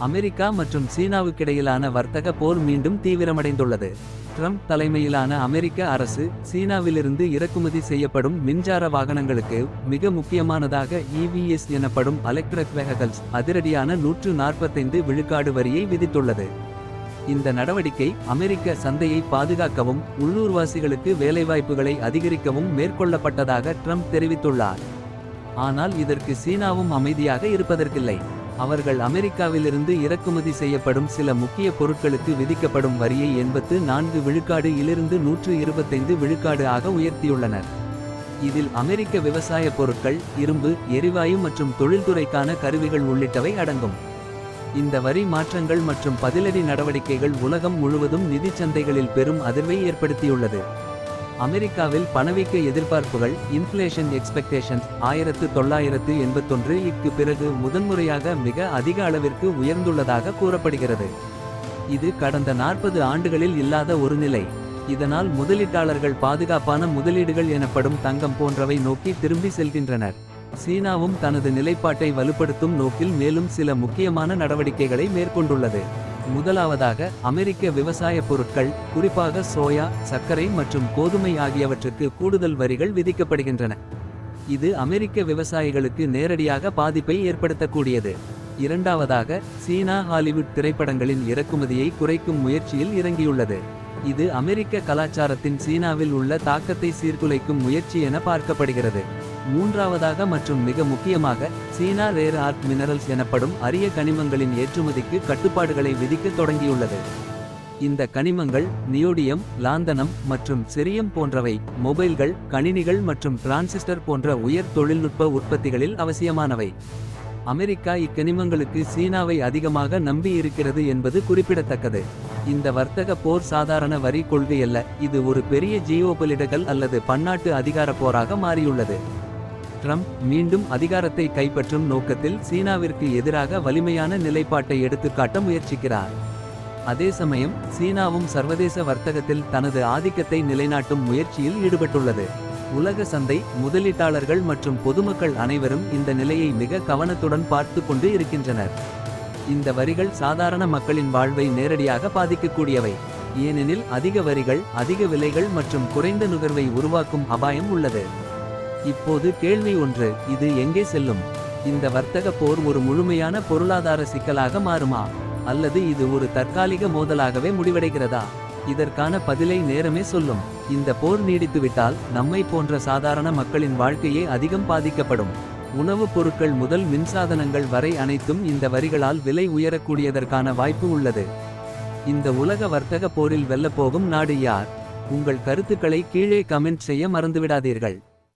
America மற்றும் சீனாவுக்கிடையிலான வர்த்தக போர் மீண்டும் தீவிரமடைந்துள்ளது. ட்ரம்ப் தலைமையிலான அமெரிக்க அரசு சீனாவிலிருந்து இறக்குமதி செய்யப்படும் மின்சார வாகனங்களுக்கு மிக முக்கியமானதாக இவிஎஸ் எனப்படும் எலக்ட்ரிக் வெஹகல்ஸ் அதிரடியான நூற்று நாற்பத்தைந்து விழுக்காடு வரியை விதித்துள்ளது. இந்த நடவடிக்கை அமெரிக்க சந்தையை பாதுகாக்கவும் உள்ளூர்வாசிகளுக்கு வேலைவாய்ப்புகளை அதிகரிக்கவும் மேற்கொள்ளப்பட்டதாக ட்ரம்ப் தெரிவித்துள்ளார். ஆனால் இதற்கு சீனாவும் அமைதியாக இருப்பதற்கில்லை. அவர்கள் அமெரிக்காவிலிருந்து இறக்குமதி செய்யப்படும் சில முக்கிய பொருட்களுக்கு விதிக்கப்படும் வரியை எண்பத்து நான்கு விழுக்காடு இலிருந்து நூற்று இருபத்தைந்து விழுக்காடு ஆக உயர்த்தியுள்ளனர். இதில் அமெரிக்க விவசாய பொருட்கள் இரும்பு எரிவாயு மற்றும் தொழில்துறைக்கான கருவிகள் உள்ளிட்டவை அடங்கும். இந்த வரி மாற்றங்கள் மற்றும் பதிலடி நடவடிக்கைகள் உலகம் முழுவதும் நிதிச்சந்தைகளில் பெரும் அதிர்வை ஏற்படுத்தியுள்ளது. அமெரிக்காவில் பணவீக்க எதிர்பார்ப்புகள் இன்ஃப்ளேஷன் எக்ஸ்பெக்டேஷன்ஸ் ஆயிரத்து தொள்ளாயிரத்து எண்பத்தொன்று இக்கு பிறகு முதன்முறையாக மிக அதிக அளவிற்கு உயர்ந்துள்ளதாக கூறப்படுகிறது. இது கடந்த நாற்பது ஆண்டுகளில் இல்லாத ஒரு நிலை. இதனால் முதலீட்டாளர்கள் பாதுகாப்பான முதலீடுகள் எனப்படும் தங்கம் போன்றவை நோக்கி திரும்பி செல்கின்றனர். சீனாவும் தனது நிலைப்பாட்டை வலுப்படுத்தும் நோக்கில் மேலும் சில முக்கியமான நடவடிக்கைகளை மேற்கொண்டுள்ளது. முதலாவதாக அமெரிக்க விவசாய பொருட்கள் குறிப்பாக சோயா சர்க்கரை மற்றும் கோதுமை ஆகியவற்றுக்கு கூடுதல் வரிகள் விதிக்கப்படுகின்றன. இது அமெரிக்க விவசாயிகளுக்கு நேரடியாக பாதிப்பை ஏற்படுத்தக்கூடியது. இரண்டாவதாக சீனா ஹாலிவுட் திரைப்படங்களின் இறக்குமதியை குறைக்கும் முயற்சியில் இறங்கியுள்ளது. இது அமெரிக்க கலாச்சாரத்தின் சீனாவில் உள்ள தாக்கத்தை சீர்குலைக்கும் முயற்சி என பார்க்கப்படுகிறது. மூன்றாவதாக மற்றும் மிக முக்கியமாக சீனா ரேர் ஆர்ட் மினரல்ஸ் எனப்படும் அரிய கனிமங்களின் ஏற்றுமதிக்கு கட்டுப்பாடுகளை விதிக்க தொடங்கியுள்ளது. இந்த கனிமங்கள் நியோடியம் லாந்தனம் மற்றும் செரியம் போன்றவை மொபைல்கள் கணினிகள் மற்றும் டிரான்சிஸ்டர் போன்ற உயர் தொழில்நுட்ப உற்பத்திகளில் அவசியமானவை. அமெரிக்கா இக்கனிமங்களுக்கு சீனாவை அதிகமாக நம்பி இருக்கிறது என்பது குறிப்பிடத்தக்கது. இந்த வர்த்தக போர் சாதாரண வரி கொள்கையல்ல இது ஒரு பெரிய ஜியோபொலிட்டிகல் அல்லது பன்னாட்டு அதிகார போராக மாறியுள்ளது. ட்ரம்ப் மீண்டும் அதிகாரத்தை கைப்பற்றும் நோக்கத்தில் சீனாவிற்கு எதிராக வலிமையான நிலைப்பாட்டை எடுத்துக்காட்ட முயற்சிக்கிறார். அதே சமயம் சீனாவும் சர்வதேச வர்த்தகத்தில் தனது ஆதிக்கத்தை நிலைநாட்டும் முயற்சியில் ஈடுபட்டுள்ளது. உலக சந்தை முதலீட்டாளர்கள் மற்றும் பொதுமக்கள் அனைவரும் இந்த நிலையை மிக கவனத்துடன் பார்த்து கொண்டு இருக்கின்றனர். இந்த வரிகள் சாதாரண மக்களின் வாழ்வை நேரடியாக பாதிக்கக்கூடியவை. ஏனெனில் அதிக வரிகள் அதிக விலைகள் மற்றும் குறைந்த நுகர்வை உருவாக்கும் அபாயம் உள்ளது. இப்போது கேள்வி ஒன்று இது எங்கே செல்லும்? இந்த வர்த்தக போர் ஒரு முழுமையான பொருளாதார சிக்கலாக மாறுமா? அல்லது இது ஒரு தற்காலிக மோதலாகவே முடிவடைகிறதா? இதற்கான பதிலை நேரமே சொல்லும். இந்த போர் நீடித்துவிட்டால் நம்மை போன்ற சாதாரண மக்களின் வாழ்க்கையே அதிகம் பாதிக்கப்படும். உணவுப் பொருட்கள் முதல் மின்சாதனங்கள் வரை அனைத்தும் இந்த வரிகளால் விலை உயரக்கூடியதற்கான வாய்ப்பு உள்ளது. இந்த உலக வர்த்தக போரில் வெல்லப்போகும் நாடு யார்? உங்கள் கருத்துக்களை கீழே கமெண்ட் செய்ய மறந்துவிடாதீர்கள்.